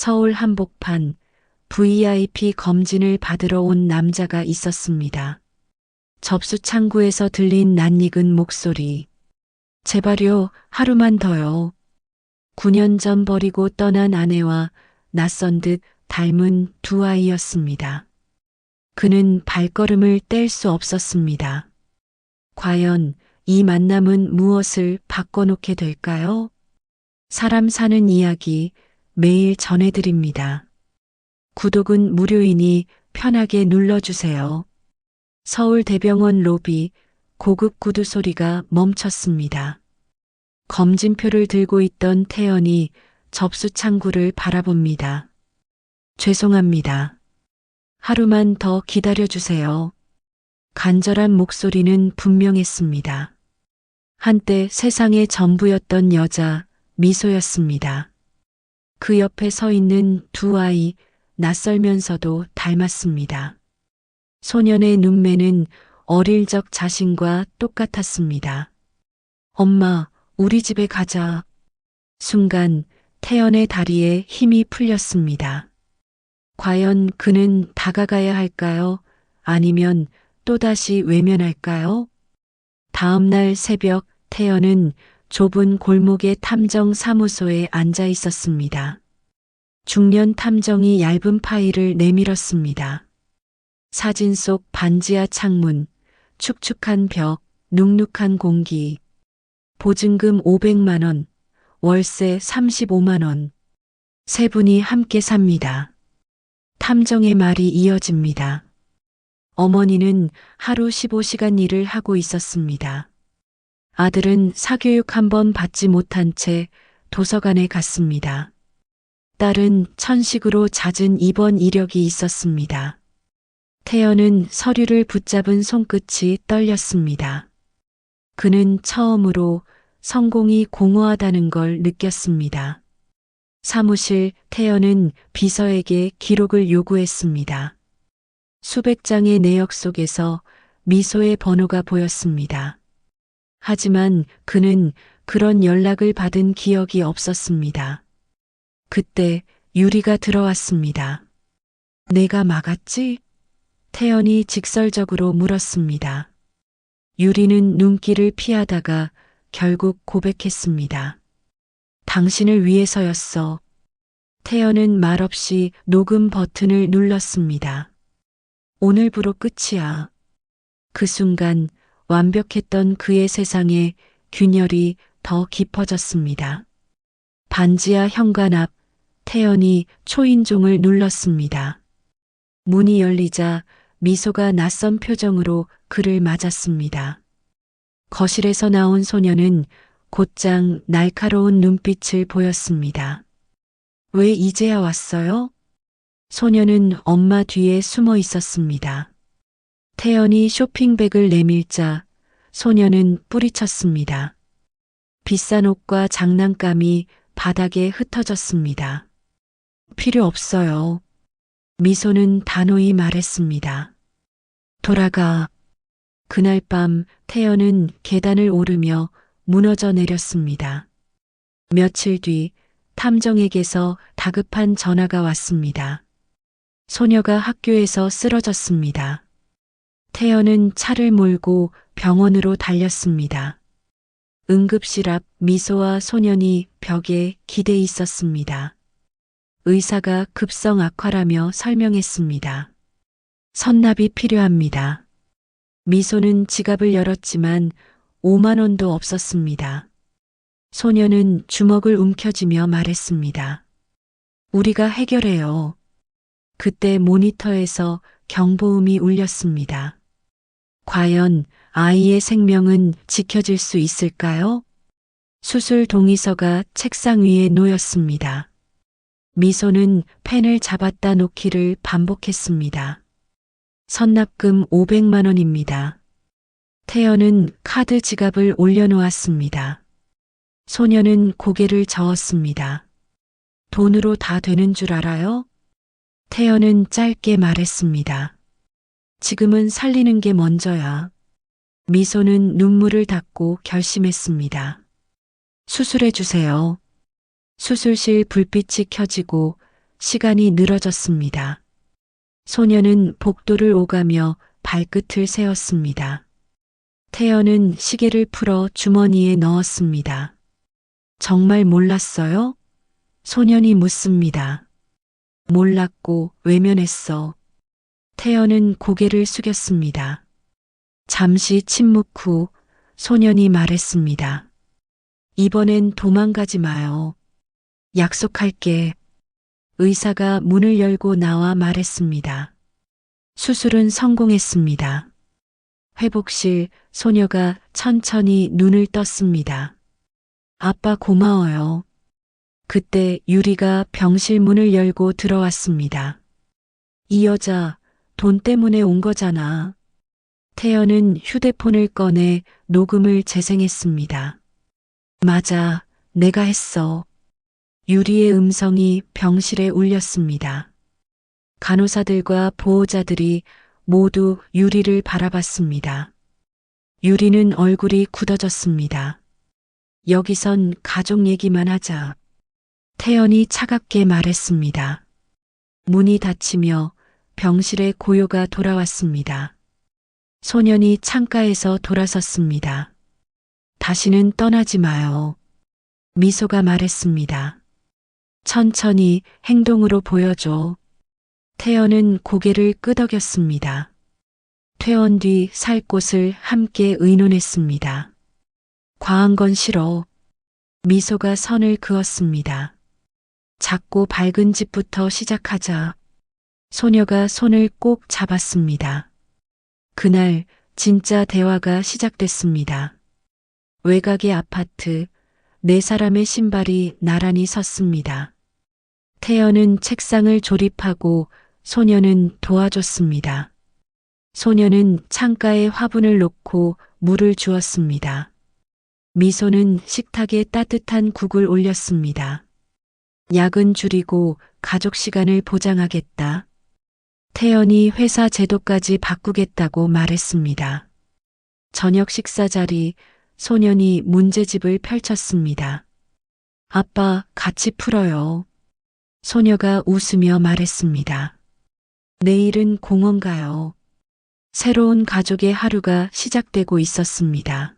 서울 한복판 VIP 검진을 받으러 온 남자가 있었습니다. 접수 창구에서 들린 낯익은 목소리. 제발요, 하루만 더요. 9년 전 버리고 떠난 아내와 낯선 듯 닮은 두 아이였습니다. 그는 발걸음을 뗄 수 없었습니다. 과연 이 만남은 무엇을 바꿔놓게 될까요? 사람 사는 이야기 매일 전해드립니다. 구독은 무료이니 편하게 눌러주세요. 서울대병원 로비 고급 구두 소리가 멈췄습니다. 검진표를 들고 있던 태연이 접수 창구를 바라봅니다. 죄송합니다. 하루만 더 기다려주세요. 간절한 목소리는 분명했습니다. 한때 세상의 전부였던 여자 미소였습니다. 그 옆에 서 있는 두 아이 낯설면서도 닮았습니다. 소년의 눈매는 어릴 적 자신과 똑같았습니다. 엄마, 우리 집에 가자. 순간 태연의 다리에 힘이 풀렸습니다. 과연 그는 다가가야 할까요? 아니면 또다시 외면할까요? 다음 날 새벽 태연은 좁은 골목의 탐정 사무소에 앉아 있었습니다. 중년 탐정이 얇은 파일을 내밀었습니다. 사진 속 반지하 창문, 축축한 벽, 눅눅한 공기. 보증금 500만 원, 월세 35만 원. 세 분이 함께 삽니다. 탐정의 말이 이어집니다. 어머니는 하루 15시간 일을 하고 있었습니다. 아들은 사교육 한번 받지 못한 채 도서관에 갔습니다. 딸은 천식으로 잦은 입원 이력이 있었습니다. 태연은 서류를 붙잡은 손끝이 떨렸습니다. 그는 처음으로 성공이 공허하다는 걸 느꼈습니다. 사무실 태연은 비서에게 기록을 요구했습니다. 수백 장의 내역 속에서 미소의 번호가 보였습니다. 하지만 그는 그런 연락을 받은 기억이 없었습니다. 그때 유리가 들어왔습니다. 내가 막았지? 태연이 직설적으로 물었습니다. 유리는 눈길을 피하다가 결국 고백했습니다. 당신을 위해서였어. 태연은 말없이 녹음 버튼을 눌렀습니다. 오늘부로 끝이야. 그 순간 완벽했던 그의 세상에 균열이 더 깊어졌습니다. 반지하 현관 앞 태연이 초인종을 눌렀습니다. 문이 열리자 미소가 낯선 표정으로 그를 맞았습니다. 거실에서 나온 소녀는 곧장 날카로운 눈빛을 보였습니다. 왜 이제야 왔어요? 소녀는 엄마 뒤에 숨어 있었습니다. 태연이 쇼핑백을 내밀자 소녀는 뿌리쳤습니다. 비싼 옷과 장난감이 바닥에 흩어졌습니다. 필요 없어요. 미소는 단호히 말했습니다. 돌아가. 그날 밤 태연은 계단을 오르며 무너져 내렸습니다. 며칠 뒤 탐정에게서 다급한 전화가 왔습니다. 소녀가 학교에서 쓰러졌습니다. 태연은 차를 몰고 병원으로 달렸습니다. 응급실 앞 미소와 소년이 벽에 기대 있었습니다. 의사가 급성 악화라며 설명했습니다. 선납이 필요합니다. 미소는 지갑을 열었지만 5만 원도 없었습니다. 소녀는 주먹을 움켜쥐며 말했습니다. 우리가 해결해요. 그때 모니터에서 경보음이 울렸습니다. 과연 아이의 생명은 지켜질 수 있을까요? 수술 동의서가 책상 위에 놓였습니다. 미소는 펜을 잡았다 놓기를 반복했습니다. 선납금 500만 원입니다. 태연은 카드 지갑을 올려놓았습니다. 소녀는 고개를 저었습니다. 돈으로 다 되는 줄 알아요? 태연은 짧게 말했습니다. 지금은 살리는 게 먼저야. 미소는 눈물을 닦고 결심했습니다. 수술해 주세요. 수술실 불빛이 켜지고 시간이 늘어졌습니다. 소녀는 복도를 오가며 발끝을 세웠습니다. 태연은 시계를 풀어 주머니에 넣었습니다. 정말 몰랐어요? 소년이 묻습니다. 몰랐고 외면했어. 태연은 고개를 숙였습니다. 잠시 침묵 후 소년이 말했습니다. 이번엔 도망가지 마요. 약속할게. 의사가 문을 열고 나와 말했습니다. 수술은 성공했습니다. 회복실 소녀가 천천히 눈을 떴습니다. 아빠 고마워요. 그때 유리가 병실 문을 열고 들어왔습니다. 이 여자 돈 때문에 온 거잖아. 태연은 휴대폰을 꺼내 녹음을 재생했습니다. 맞아, 내가 했어. 유리의 음성이 병실에 울렸습니다. 간호사들과 보호자들이 모두 유리를 바라봤습니다. 유리는 얼굴이 굳어졌습니다. 여기선 가족 얘기만 하자. 태연이 차갑게 말했습니다. 문이 닫히며 병실에 고요가 돌아왔습니다. 소년이 창가에서 돌아섰습니다. 다시는 떠나지 마요. 미소가 말했습니다. 천천히 행동으로 보여줘. 태연은 고개를 끄덕였습니다. 퇴원 뒤 살 곳을 함께 의논했습니다. 과한 건 싫어. 미소가 선을 그었습니다. 작고 밝은 집부터 시작하자. 소녀가 손을 꼭 잡았습니다. 그날 진짜 대화가 시작됐습니다. 외곽의 아파트, 네 사람의 신발이 나란히 섰습니다. 태연은 책상을 조립하고 소녀는 도와줬습니다. 소녀는 창가에 화분을 놓고 물을 주었습니다. 미소는 식탁에 따뜻한 국을 올렸습니다. 약은 줄이고 가족 시간을 보장하겠다. 태연이 회사 제도까지 바꾸겠다고 말했습니다. 저녁 식사 자리 소년이 문제집을 펼쳤습니다. 아빠 같이 풀어요. 소녀가 웃으며 말했습니다. 내일은 공원 가요. 새로운 가족의 하루가 시작되고 있었습니다.